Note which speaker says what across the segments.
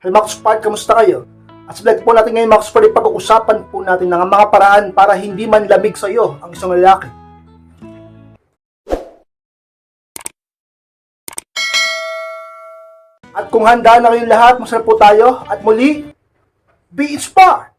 Speaker 1: Hey Max Park, kamusta kayo? At sa vlog po natin ngayon Max Park, pag-uusapan po natin ng mga paraan para hindi man lamig sa iyo ang isang lalaki. At kung handa na kayong lahat, masarap po tayo. At muli, be inspired!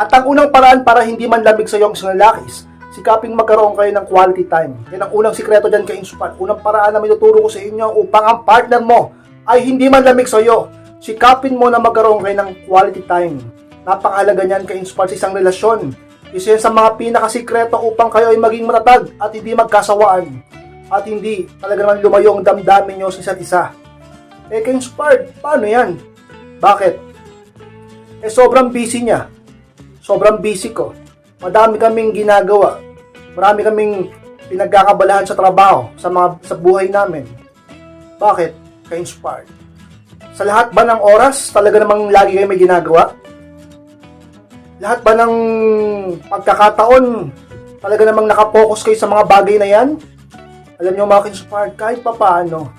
Speaker 1: At ang unang paraan para hindi man lamig sa iyo ang isang lalaki is sikaping magkaroon kayo ng quality time. Yan ang unang sikreto dyan kay Inspire. Unang paraan na may tuturo ko sa inyo upang ang partner mo ay hindi man lamig sa iyo. Sikapin mo na magkaroon kayo ng quality time. Napakahalaga niyan kay Inspire sa isang relasyon. Isa yan sa mga pinakasikreto upang kayo ay maging matatag at hindi magkasawaan. At hindi talaga naman lumayo ang damdamin nyo sa isa't isa. Eh kay Inspired, paano yan? Bakit? Eh sobrang busy niya sobrang busy ko. Madami kaming ginagawa. Marami kaming pinagkakabalahan sa trabaho, sa mga sa buhay namin. Bakit? Ka-inspired. Sa lahat ba ng oras, talaga namang lagi kayo may ginagawa? Lahat ba ng pagkakataon, talaga namang nakapokus kayo sa mga bagay na yan? Alam nyo mga ka-inspired, kahit pa paano,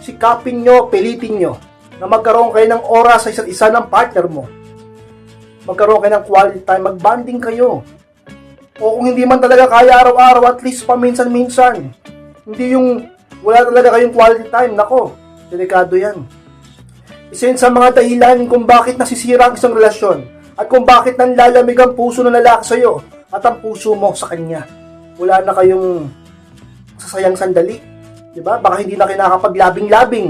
Speaker 1: sikapin nyo, pilitin nyo, na magkaroon kayo ng oras sa isa't isa ng partner mo magkaroon kayo ng quality time, magbanding kayo. O kung hindi man talaga kaya araw-araw, at least paminsan-minsan. Hindi yung wala talaga kayong quality time. Nako, delikado yan. Isa yun sa mga dahilan kung bakit nasisira ang isang relasyon at kung bakit nanlalamig ang puso ng lalaki sa'yo at ang puso mo sa kanya. Wala na kayong sasayang sandali. Diba? Baka hindi na kinakapaglabing-labing.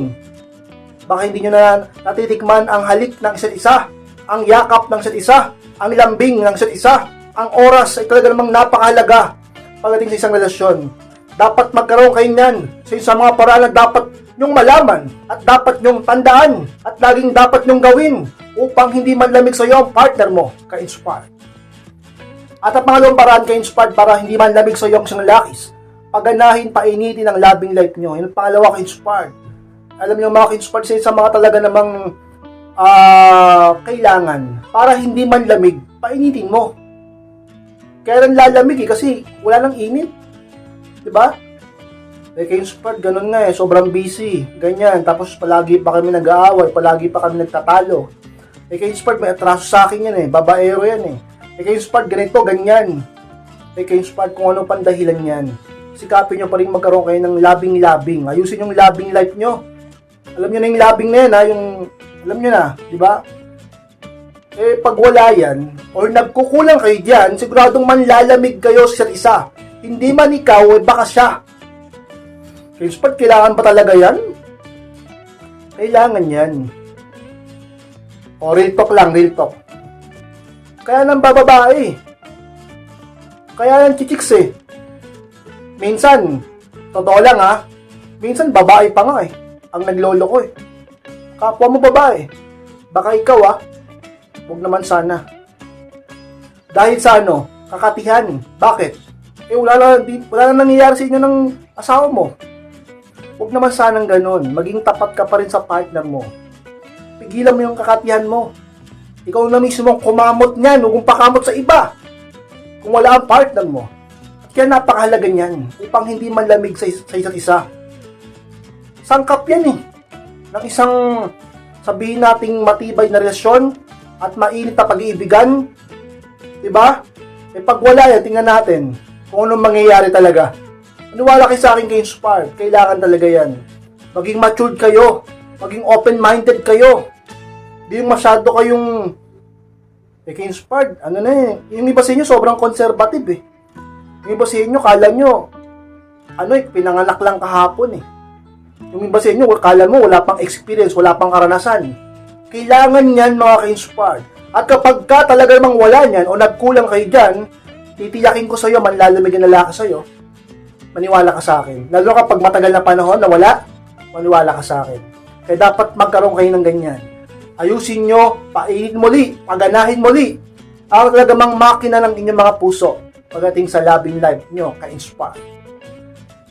Speaker 1: Baka hindi nyo na natitikman ang halik ng isa't isa ang yakap ng isa't isa, ang lambing ng isa't isa, ang oras ay talaga namang napakahalaga pagdating sa isang relasyon. Dapat magkaroon kayo niyan sa isang mga paraan na dapat nyong malaman at dapat nyong tandaan at laging dapat nyong gawin upang hindi manlamig sa iyo ang partner mo ka-inspired. At ang pangalawang paraan ka-inspired para hindi manlamig sa iyo ang isang lalakis, paganahin, painitin ang loving life nyo. Yung pangalawa ka-inspired. Alam niyo mga ka-inspired sa mga talaga namang ah kailangan para hindi man lamig, painitin mo. Kaya lang lalamig eh, kasi wala nang init. 'Di ba? Eh kayo sport, ganun nga eh, sobrang busy, ganyan. Tapos palagi pa kami nag-aaway, palagi pa kami nagtatalo. Eh kayo sport, may atraso sa akin yan eh, babaero yan eh. Eh kayo sport, ganito, ganyan. Eh kayo sport, kung ano pandahilan yan. Sikapin nyo pa rin magkaroon kayo ng labing-labing. Ayusin yung labing life nyo. Alam nyo na yung labing na yan ha, yung alam nyo na, di ba? Eh, pag wala yan, or nagkukulang kayo diyan, siguradong manlalamig kayo sa isa't isa. Hindi man ikaw, eh baka siya. Kaya spot, kailangan ba talaga yan? Kailangan yan. O, real talk lang, real talk. Kaya nang bababae. Kaya yan chichiks eh. Minsan, totoo lang ha, minsan babae pa nga eh, ang naglolo ko eh kapwa mo babae. Baka ikaw ah. Huwag naman sana. Dahil sa ano, kakatihan. Bakit? Eh wala na, wala na nangyayari sa inyo ng asawa mo. Huwag naman sanang ganun. Maging tapat ka pa rin sa partner mo. Pigilan mo yung kakatihan mo. Ikaw na mismo kumamot niyan, huwag pakamot sa iba. Kung wala ang partner mo. Kaya napakahalaga niyan upang hindi manlamig sa, sa isa't isa. Sangkap yan eh ng isang sabihin nating matibay na relasyon at mainit na pag-iibigan. 'Di ba? Eh pag wala yan, tingnan natin kung anong mangyayari talaga. Maniwala kayo sa akin kay Inspired. Kailangan talaga yan. Maging matured kayo. Maging open-minded kayo. Hindi yung masyado kayong eh kay Inspired. Ano na eh. Yung iba sa inyo sobrang conservative eh. Yung iba sa inyo, kala nyo, ano eh, pinanganak lang kahapon eh. Yung iba sa inyo, kala mo wala pang experience, wala pang karanasan. Kailangan yan mga ka-inspired. At kapag ka talaga namang wala niyan o nagkulang kayo dyan, titiyakin ko sa iyo, manlalamig ang lalaki sa iyo, maniwala ka sa akin. Lalo kapag matagal na panahon na wala, maniwala ka sa akin. Kaya dapat magkaroon kayo ng ganyan. Ayusin nyo, painit muli, paganahin muli. Ang talaga mang makina ng inyong mga puso pagdating sa loving life nyo, ka-inspire.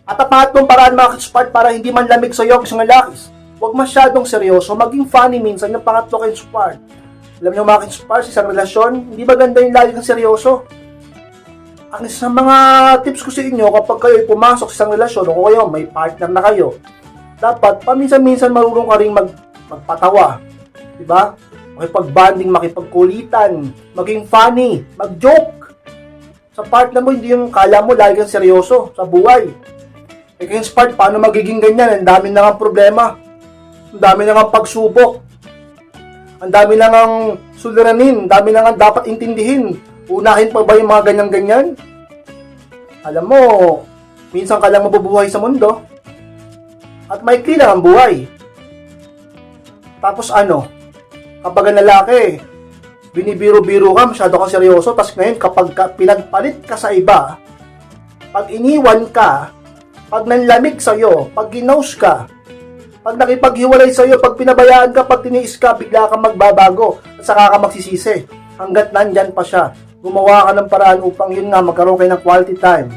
Speaker 1: At ang pangatlong paraan mga ka-inspired para hindi man lamig sa iyo isang lalakis, huwag masyadong seryoso, maging funny minsan yung pangatlo ka-inspired. Alam niyo mga ka-inspired, sa isang relasyon, hindi maganda yung lagi kang seryoso. ang sa mga tips ko sa inyo kapag kayo ay pumasok sa isang relasyon o kayo may partner na kayo, dapat paminsan-minsan marunong ka rin mag, magpatawa. Di ba? Makipag-banding, makipagkulitan, maging funny, mag-joke. Sa partner mo, hindi yung kala mo lagi kang seryoso sa buhay. Kayong part, paano magiging ganyan? Ang dami na nga problema. Ang dami na nga pagsubok. Ang dami na nga suliranin. Ang dami na nga dapat intindihin. Unahin pa ba yung mga ganyan-ganyan? Alam mo, minsan ka lang mabubuhay sa mundo. At maikli lang ang buhay. Tapos ano, kapag ang lalaki, binibiro-biro ka, masyado kang seryoso, tapos ngayon kapag ka, pinagpalit ka sa iba, pag iniwan ka, pag nanlamig sa'yo, pag ginaws ka, pag nakipaghiwalay sa'yo, pag pinabayaan ka, pag tiniis ka, bigla kang magbabago at saka ka magsisisi. Hanggat nandyan pa siya, gumawa ka ng paraan upang yun nga, magkaroon kayo ng quality time.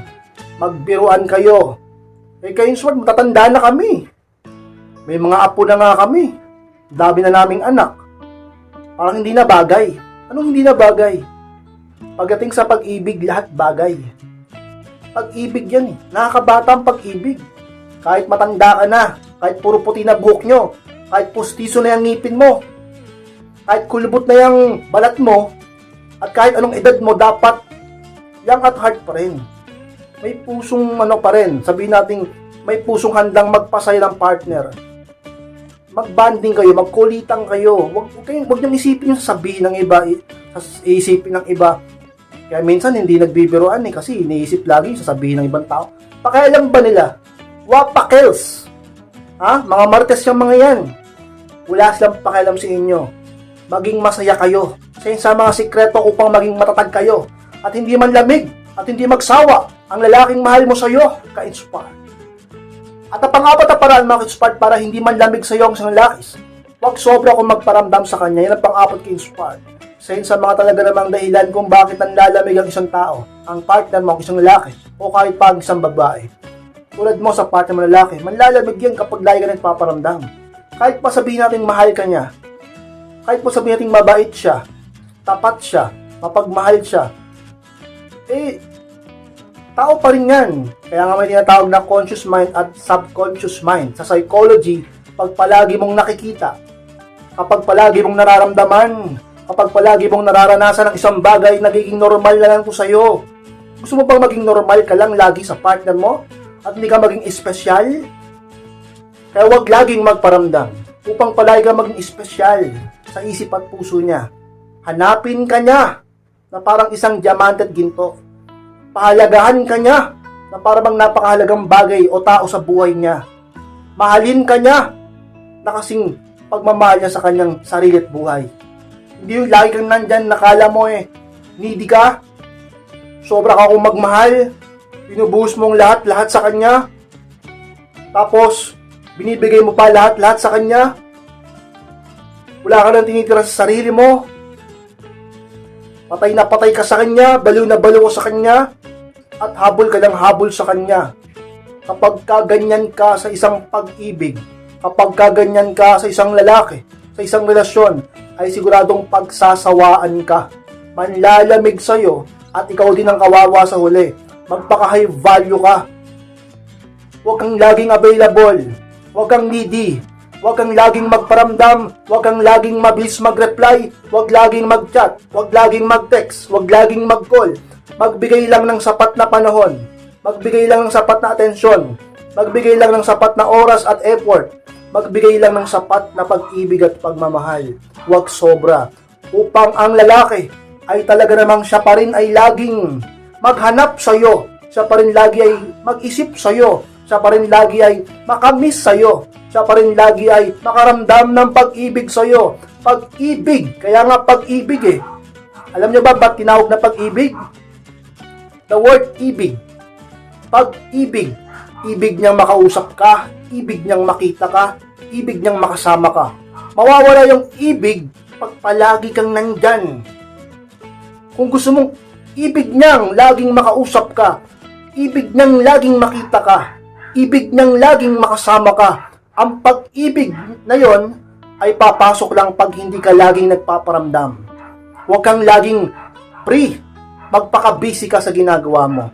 Speaker 1: Magbiruan kayo. Eh kayo sword, matatanda na kami. May mga apo na nga kami. Dami na naming anak. Parang hindi na bagay. Anong hindi na bagay? Pagdating sa pag-ibig, lahat bagay. Pag-ibig yan eh. Nakakabata pag-ibig. Kahit matanda ka na, kahit puro puti na buhok nyo, kahit pustiso na yung ngipin mo, kahit kulubot na yung balat mo, at kahit anong edad mo, dapat young at heart pa rin. May pusong ano pa rin. Sabihin natin, may pusong handang magpasaya ng partner. Magbanding kayo, magkulitan kayo. Wag, wag, kayong, wag niyong isipin yung sasabihin ng iba, i- sas- iisipin ng iba. Kaya minsan hindi nagbibiroan eh, kasi iniisip lagi sasabihin ng ibang tao. Pakialam ba nila? Wapakels! Ha? Mga martes yung mga yan. Wala silang pakialam sa inyo. Maging masaya kayo. Sa sa mga sikreto upang maging matatag kayo. At hindi man lamig at hindi magsawa ang lalaking mahal mo sa iyo, ka-inspire. At ang pang-apat na paraan mga ka-inspire para hindi man lamig sa iyo ang isang lalaki. Huwag sobra kung magparamdam sa kanya. Yan ang pang-apat ka-inspire. Sa yun sa mga talaga namang dahilan kung bakit nanlalamig ang isang tao, ang partner mo ang isang lalaki, o kahit pa ang isang babae. Tulad mo sa partner mo lalaki, manlalamig yan kapag lagi ka nagpaparamdam. Kahit pa sabihin natin mahal ka niya, kahit po sabihin natin mabait siya, tapat siya, mapagmahal siya, eh, tao pa rin yan. Kaya nga may tinatawag na conscious mind at subconscious mind. Sa psychology, pag palagi mong nakikita, kapag palagi mong nararamdaman, kapag palagi mong nararanasan ng isang bagay, nagiging normal na lang to sa'yo. Gusto mo bang maging normal ka lang lagi sa partner mo? At hindi ka maging espesyal? Kaya huwag laging magparamdam upang palagi ka maging espesyal sa isip at puso niya. Hanapin ka niya na parang isang diamante at ginto. Pahalagahan ka niya na parang napakahalagang bagay o tao sa buhay niya. Mahalin ka niya na kasing pagmamahal niya sa kanyang sarili at buhay. Hindi lagi kang nandyan, nakala mo eh, needy ka, sobra ka kung magmahal, binubuhos mong lahat-lahat sa kanya, tapos, binibigay mo pa lahat-lahat sa kanya, wala ka nang tinitira sa sarili mo, patay na patay ka sa kanya, baliw na baliw ka sa kanya, at habol ka ng habol sa kanya. Kapag kaganyan ka sa isang pag-ibig, kapag kaganyan ka sa isang lalaki, sa isang relasyon, ay siguradong pagsasawaan ka. Manlalamig sa'yo at ikaw din ang kawawa sa huli. Magpaka-high value ka. Huwag kang laging available. Huwag kang needy. Huwag kang laging magparamdam. Huwag kang laging mabilis mag-reply. Huwag laging mag-chat. Huwag laging mag-text. Huwag laging mag-call. Magbigay lang ng sapat na panahon. Magbigay lang ng sapat na atensyon. Magbigay lang ng sapat na oras at effort. Magbigay lang ng sapat na pag-ibig at pagmamahal. Huwag sobra. Upang ang lalaki ay talaga namang siya pa rin ay laging maghanap sa iyo. Siya pa rin lagi ay mag-isip sa iyo. Siya pa rin lagi ay makamiss sa iyo. Siya pa rin lagi ay makaramdam ng pag-ibig sa iyo. Pag-ibig. Kaya nga pag-ibig eh. Alam niyo ba ba't tinawag na pag-ibig? The word ibig. Pag-ibig. Ibig niyang makausap ka. Ibig niyang makita ka. Ibig niyang makasama ka. Mawawala yung ibig pag palagi kang nandyan. Kung gusto mong ibig niyang laging makausap ka, ibig niyang laging makita ka, ibig niyang laging makasama ka, ang pag-ibig na yon ay papasok lang pag hindi ka laging nagpaparamdam. Huwag kang laging free. magpaka-busy ka sa ginagawa mo.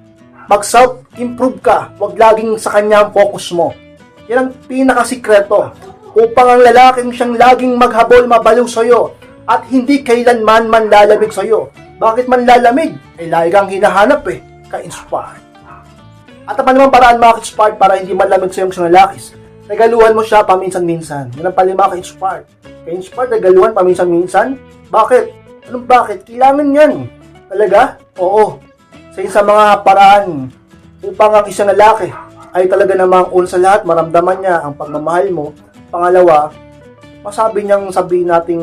Speaker 1: Mag-self-improve ka. Huwag laging sa kanya ang focus mo. Yan ang pinakasikreto upang ang lalaking siyang laging maghabol mabaliw sa'yo at hindi kailanman manlalamig sa'yo. Bakit manlalamig? Eh, lagi kang hinahanap eh. Ka-inspired. At ang naman paraan mga ka-inspired para hindi manlamig sa'yo ang isang lalakis. Regaluhan mo siya paminsan-minsan. Yan ang pala mga ka-inspired. Ka-inspired, regaluhan paminsan-minsan. Bakit? Anong bakit? Kailangan yan. Talaga? Oo. Sa isa mga paraan upang ang isang lalaki ay talaga namang una sa lahat maramdaman niya ang pagmamahal mo. Pangalawa, masabi niyang sabihin nating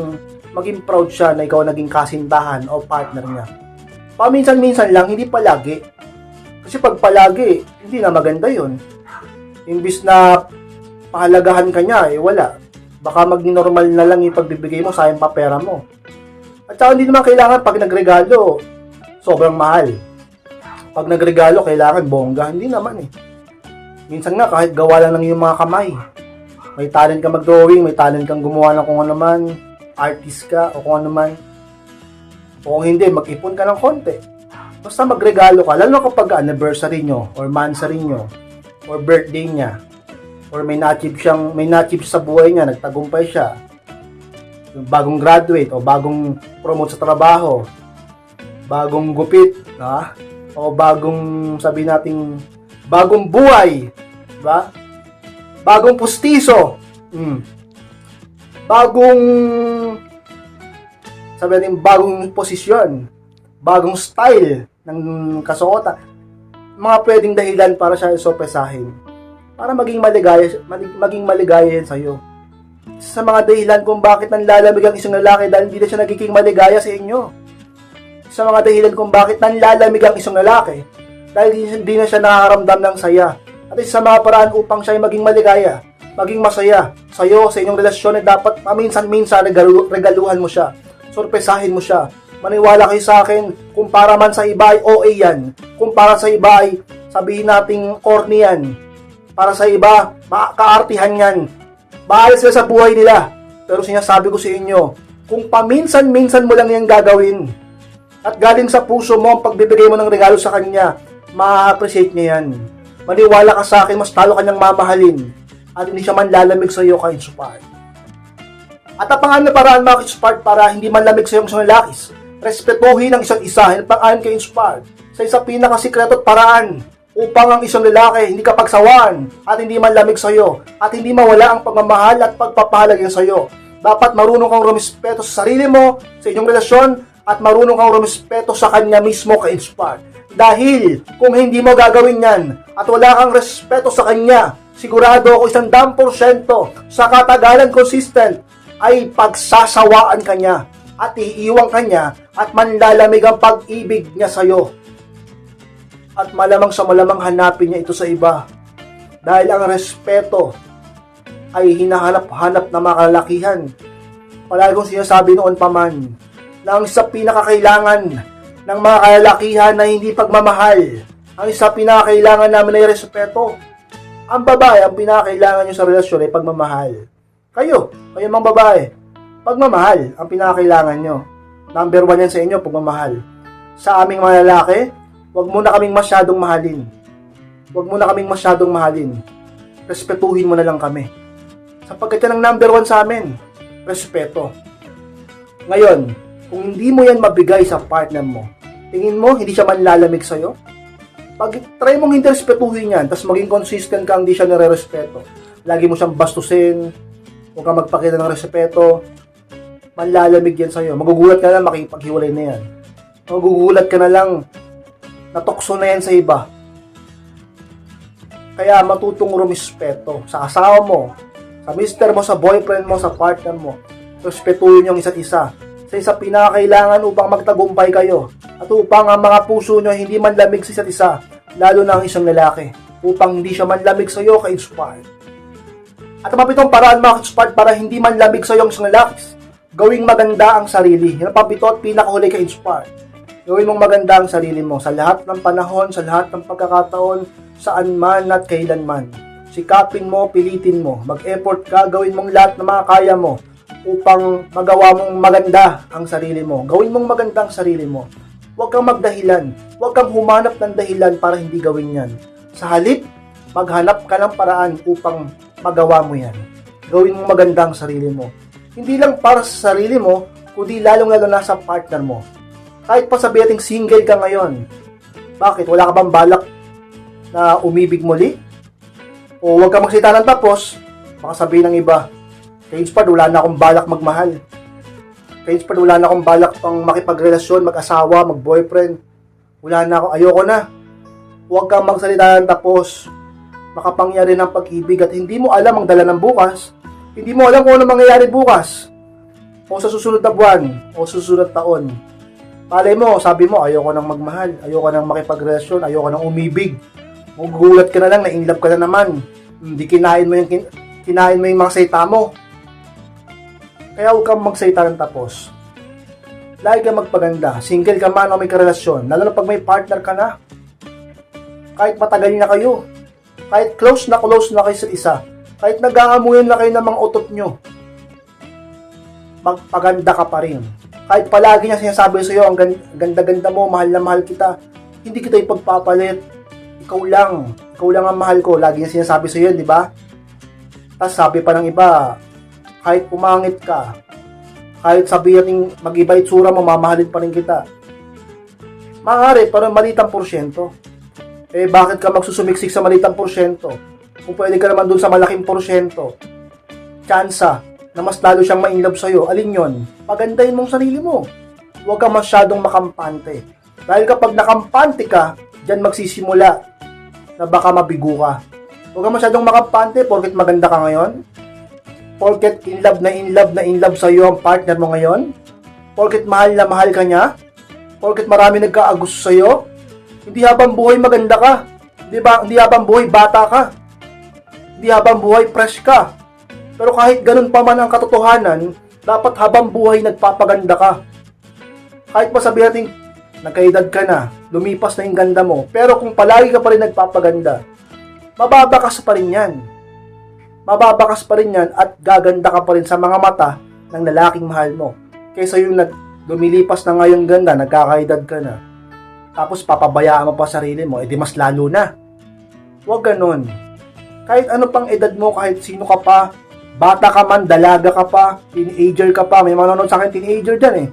Speaker 1: maging proud siya na ikaw naging kasintahan o partner niya. Paminsan-minsan lang, hindi palagi. Kasi pag palagi, hindi na maganda yon. Imbis na pahalagahan ka niya, eh wala. Baka maging normal na lang yung pagbibigay mo, sayang pa pera mo. At saka hindi naman kailangan pag nagregalo, sobrang mahal. Pag nagregalo, kailangan bongga. Hindi naman eh. Minsan nga, kahit gawa lang ng iyong mga kamay. May talent ka mag-drawing, may talent kang gumawa ng kung ano man, artist ka, o kung ano man. O kung hindi, mag-ipon ka ng konti. Basta magregalo ka, lalo kapag anniversary nyo, or mansary nyo, or birthday niya, or may na-achieve siyang, may na-achieve sa buhay niya, nagtagumpay siya, yung bagong graduate, o bagong promote sa trabaho, bagong gupit, ha? o bagong sabi nating bagong buhay, ba? Bagong pustiso. Mm. Bagong sabi natin bagong posisyon, bagong style ng kasuotan. Mga pwedeng dahilan para siya isopesahin. Para maging maligaya, mag- maging maligaya yan sa'yo. Sa mga dahilan kung bakit nanlalamig ang isang lalaki dahil hindi na siya nagiging maligaya sa inyo sa mga dahilan kung bakit nanlalamig ang isang lalaki dahil hindi na siya nakakaramdam ng saya. At isa sa mga paraan upang siya ay maging maligaya, maging masaya sa iyo, sa inyong relasyon ay dapat paminsan-minsan regalu- regaluhan mo siya. Sorpresahin mo siya. Maniwala kayo sa akin, kung para man sa iba ay OA yan. Kung para sa iba ay sabihin nating corny yan. Para sa iba, makakaartihan yan. Bahala sila sa buhay nila. Pero sinasabi ko sa inyo, kung paminsan-minsan mo lang yan gagawin, at galing sa puso mo ang pagbibigay mo ng regalo sa kanya, ma-appreciate niya yan. Maniwala ka sa akin, mas talo kanyang mamahalin at hindi siya man lalamig sa iyo ka-inspired. At ang pangalan na paraan mga inspired para hindi man lamig sa iyong isang lalakis, respetuhin ang isang isa, ang pangalan ka-inspired sa isang pinakasikreto at paraan upang ang isang lalaki hindi ka pagsawaan at hindi man lamig sa iyo at hindi mawala ang pagmamahal at pagpapahalagay sa iyo. Dapat marunong kang rumispeto sa sarili mo, sa inyong relasyon, at marunong kang rumispeto sa kanya mismo ka-inspire. Dahil kung hindi mo gagawin yan at wala kang respeto sa kanya, sigurado ako isang dam porsyento sa katagalan consistent ay pagsasawaan kanya at iiwang kanya at manlalamig ang pag-ibig niya sa'yo. At malamang sa malamang hanapin niya ito sa iba. Dahil ang respeto ay hinahanap-hanap na mga kalalakihan. Palagi kong sinasabi noon pa man, na ang isa pinakakailangan ng mga kalalakihan na hindi pagmamahal. Ang isa pinakakailangan namin ay respeto. Ang babae, ang pinakakailangan nyo sa relasyon ay pagmamahal. Kayo, kayo mga babae, pagmamahal ang pinakakailangan nyo. Number one yan sa inyo, pagmamahal. Sa aming mga lalaki, wag mo na kaming masyadong mahalin. Wag mo na kaming masyadong mahalin. Respetuhin mo na lang kami. Sapagkat yan ang number one sa amin. Respeto. Ngayon, kung hindi mo yan mabigay sa partner mo, tingin mo, hindi siya manlalamig sa'yo? Pag try mong hindi respetuhin yan, tapos maging consistent ka, hindi siya nare-respeto. Lagi mo siyang bastusin, huwag kang magpakita ng respeto, manlalamig yan sa'yo. Magugulat ka na lang, makipaghiwalay na yan. Magugulat ka na lang, natokso na yan sa iba. Kaya matutong rumispeto sa asawa mo, sa mister mo, sa boyfriend mo, sa partner mo. Respetuhin yung isa't isa sa isa pinakailangan upang magtagumpay kayo at upang ang mga puso nyo hindi man lamig sa isa't isa, lalo na ang isang lalaki, upang hindi siya man lamig sa iyo ka-inspired. At ang mapitong paraan mga ka-inspired para hindi man lamig sa iyo ang isang lalaki, gawing maganda ang sarili. Yan ang pabito at pinakahuli ka-inspired. Gawin mong maganda ang sarili mo sa lahat ng panahon, sa lahat ng pagkakataon, saan man at kailan man. Sikapin mo, pilitin mo, mag-effort ka, gawin mong lahat ng mga kaya mo upang magawa mong maganda ang sarili mo. Gawin mong maganda ang sarili mo. Huwag kang magdahilan. Huwag kang humanap ng dahilan para hindi gawin yan. Sa halip, maghanap ka ng paraan upang magawa mo yan. Gawin mo maganda ang sarili mo. Hindi lang para sa sarili mo, kundi lalong-lalo na sa partner mo. Kahit pa sabihin single ka ngayon, bakit? Wala ka bang balak na umibig muli? O huwag ka magsita ng tapos, baka sabihin ng iba, Inspad, wala na akong balak magmahal. Inspad, wala na akong balak pang makipagrelasyon, mag-asawa, mag-boyfriend. Wala na ako, ayoko na. Huwag kang magsalita ng tapos. Makapangyari ng pag-ibig at hindi mo alam ang dala ng bukas. Hindi mo alam kung ano mangyayari bukas. O sa susunod na buwan, o susunod na taon. Malay mo, sabi mo, ayoko nang magmahal, ayoko nang makipagrelasyon, ayoko nang umibig. Magugulat ka na lang, na-inlove ka na naman. Hindi kinain mo yung, kin- kinain mo yung mga salita mo. Kaya huwag kang magsalita ng tapos. Lagi ka magpaganda. Single ka man o may karelasyon. Lalo na pag may partner ka na. Kahit matagal na kayo. Kahit close na close na kayo sa isa. Kahit nag-aamuyan na kayo ng mga utot nyo. Magpaganda ka pa rin. Kahit palagi niya sinasabi sa iyo, ang gan- ganda-ganda mo, mahal na mahal kita. Hindi kita ipagpapalit. Ikaw lang. Ikaw lang ang mahal ko. Lagi niya sinasabi sa iyo, di ba? Tapos sabi pa ng iba, kahit pumangit ka, kahit sabihin mag-iba itsura mo, mamahalin pa rin kita. Maaari, pero malitang porsyento. Eh, bakit ka magsusumiksik sa malitang porsyento? Kung pwede ka naman dun sa malaking porsyento. Tsansa na mas lalo siyang ma-inlove sa'yo. Alin yon? Pagandahin mong sarili mo. Huwag ka masyadong makampante. Dahil kapag nakampante ka, dyan magsisimula na baka mabigo ka. Huwag ka masyadong makampante porket maganda ka ngayon. Porket in love na in love na in love sa'yo ang partner mo ngayon. Porket mahal na mahal ka niya. Porket marami nagkaagusto sa'yo. Hindi habang buhay maganda ka. Hindi, ba, hindi habang buhay bata ka. Hindi habang buhay fresh ka. Pero kahit ganun pa man ang katotohanan, dapat habang buhay nagpapaganda ka. Kahit pa sabihin natin, nagkaedad ka na, lumipas na yung ganda mo, pero kung palagi ka pa rin nagpapaganda, mababakas pa rin yan. Mababakas pa rin yan at gaganda ka pa rin sa mga mata ng lalaking mahal mo. Kaysa yung nag, lumilipas na nga ganda, nagkakaedad ka na. Tapos papabayaan mo pa sarili mo, edi mas lalo na. Huwag ganun. Kahit ano pang edad mo, kahit sino ka pa, bata ka man, dalaga ka pa, teenager ka pa, may manonood sa akin teenager dyan eh.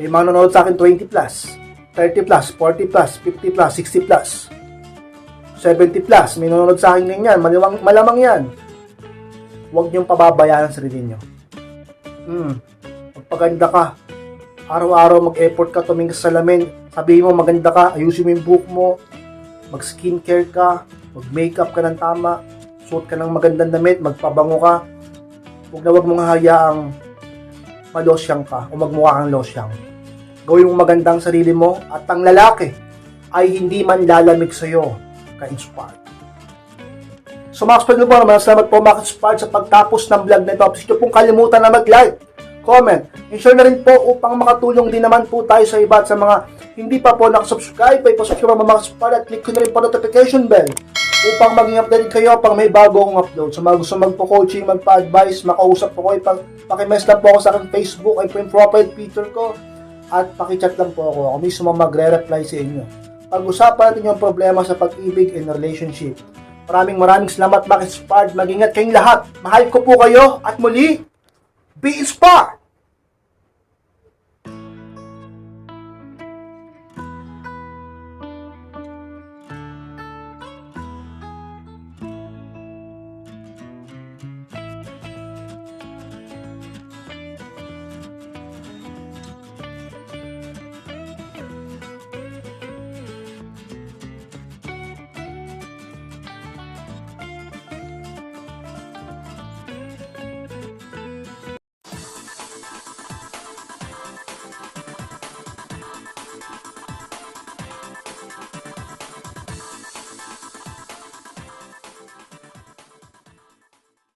Speaker 1: May manonood sa akin 20 plus, 30 plus, 40 plus, 50 plus, 60 plus, 70 plus, may nanonood sa akin ganyan, malamang, malamang yan. Huwag niyong pababayaan ang sarili niyo. Hmm, magpaganda ka. Araw-araw mag-effort ka tumingin sa salamin. Sabihin mo maganda ka, ayusin mo yung buhok mo, mag-skincare ka, mag-makeup ka ng tama, suot ka ng magandang damit, magpabango ka. Huwag na huwag mong hayaang malosyang ka o magmukha kang losyang. Gawin mong magandang sarili mo at ang lalaki ay hindi man lalamig sa'yo ka-inspired. So mga kapatid po, maraming salamat po mga ka-inspired sa pagtapos ng vlog na ito. Please nyo pong kalimutan na mag-like, comment, and share na rin po upang makatulong din naman po tayo sa iba at sa mga hindi pa po nakasubscribe, ay pasubscribe mga kapatid at click ko na rin po notification bell upang maging updated kayo pang may bago akong upload. So mga gusto magpo-coaching, magpa-advise, makausap po ko, ipag, pakimess lang po ako sa aking Facebook, ay po yung profile picture ko at pakichat lang po ako. Ako mismo magre-reply sa inyo. Pag-usapan natin yung problema sa pag-ibig and relationship. Maraming maraming salamat, Max Inspired. Mag-ingat kayong lahat. Mahal ko po kayo at muli, be inspired!